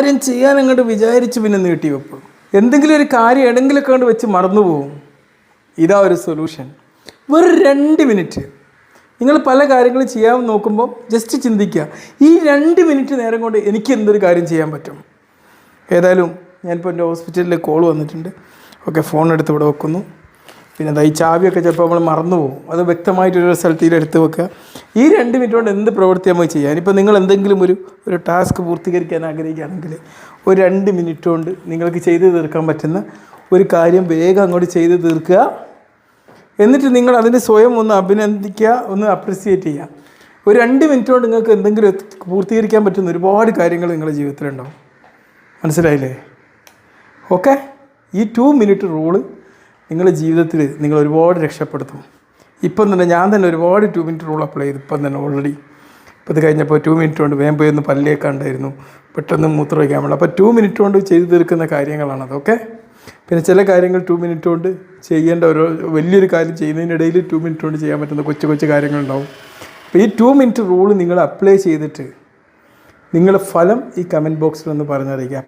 കാര്യം ചെയ്യാൻ അങ്ങോട്ട് വിചാരിച്ച് പിന്നെ നീട്ടി വെക്കും. എന്തെങ്കിലും ഒരു കാര്യം എവിടെങ്കിലൊക്കെ കൊണ്ട് വെച്ച് മറന്നു പോകും ഇതാ ഒരു സൊല്യൂഷൻ വെറും രണ്ട് മിനിറ്റ് നിങ്ങൾ പല കാര്യങ്ങളും ചെയ്യാൻ നോക്കുമ്പോൾ ജസ്റ്റ് ചിന്തിക്കുക. ഈ രണ്ട് മിനിറ്റ് നേരം കൊണ്ട് എനിക്ക് എന്തൊരു കാര്യം ചെയ്യാൻ പറ്റും? ഏതായാലും ഞാനിപ്പോൾ എന്റെ ഹോസ്പിറ്റലിൽ കോൾ വന്നിട്ടുണ്ട്. ഓക്കെ ഫോൺ എടുത്ത് ഇവിടെ വെക്കുന്നു. പിന്നെ എന്താ ഈ ചാവിയൊക്കെ ചിലപ്പോൾ നമ്മൾ മറന്നു പോകും. അത് വ്യക്തമായിട്ടൊരു സ്ഥലത്തിൽ എടുത്ത് വെക്കുക. ഈ രണ്ട് മിനിറ്റ് കൊണ്ട് എന്ത് പ്രവൃത്തി നമുക്ക് ചെയ്യാം? ഇപ്പോൾ നിങ്ങൾ എന്തെങ്കിലും ഒരു ഒരു ടാസ്ക് പൂർത്തീകരിക്കാൻ ആഗ്രഹിക്കുകയാണെങ്കിൽ ഒരു രണ്ട് മിനിറ്റ് കൊണ്ട് നിങ്ങൾക്ക് ചെയ്തു തീർക്കാൻ പറ്റുന്ന ഒരു കാര്യം വേഗം അങ്ങോട്ട് ചെയ്ത് തീർക്കുക. എന്നിട്ട് നിങ്ങൾ അതിനെ സ്വയം ഒന്ന് അഭിനന്ദിക്കുക ഒന്ന് അപ്രിസിയേറ്റ് ചെയ്യുക. ഒരു രണ്ട് മിനിറ്റ് കൊണ്ട് നിങ്ങൾക്ക് എന്തെങ്കിലും പൂർത്തീകരിക്കാൻ പറ്റുന്ന ഒരുപാട് കാര്യങ്ങൾ നിങ്ങളുടെ ജീവിതത്തിലുണ്ടാവും. മനസ്സിലായില്ലേ? ഓക്കെ ഈ ടു മിനിറ്റ് റൂൾ നിങ്ങളുടെ ജീവിതത്തിൽ നിങ്ങൾ ഒരുപാട് രക്ഷപ്പെടുത്തും. ഇപ്പം തന്നെ ഞാൻ തന്നെ ഒരുപാട് ടു മിനിറ്റ് റൂൾ അപ്ലൈ ചെയ്തു. ഇപ്പം തന്നെ ഓൾറെഡി ഇപ്പോൾ ഇത് കഴിഞ്ഞപ്പോൾ ടു മിനിറ്റ് കൊണ്ട് വേഗം പോയി ഒന്ന് പല്ലിയൊക്കെ ഉണ്ടായിരുന്നു പെട്ടെന്ന് മൂത്രം വയ്ക്കാൻ അപ്പോൾ ടു മിനിറ്റ് കൊണ്ട് ചെയ്തു തീർക്കുന്ന കാര്യങ്ങളാണ് അതൊക്കെ പിന്നെ ചില കാര്യങ്ങൾ ടു മിനിറ്റ് കൊണ്ട് ചെയ്യേണ്ട ഓരോ വലിയൊരു കാര്യം ചെയ്യുന്നതിനിടയിൽ ടു മിനിറ്റ് കൊണ്ട് ചെയ്യാൻ പറ്റുന്ന കൊച്ചു കൊച്ചു കാര്യങ്ങളുണ്ടാവും. അപ്പോൾ ഈ ടു മിനിറ്റ് റൂൾ നിങ്ങൾ അപ്ലൈ ചെയ്തിട്ട് നിങ്ങളുടെ ഫലം ഈ കമന്റ് ബോക്സിൽ ഒന്ന് പറഞ്ഞറിയിക്കാം.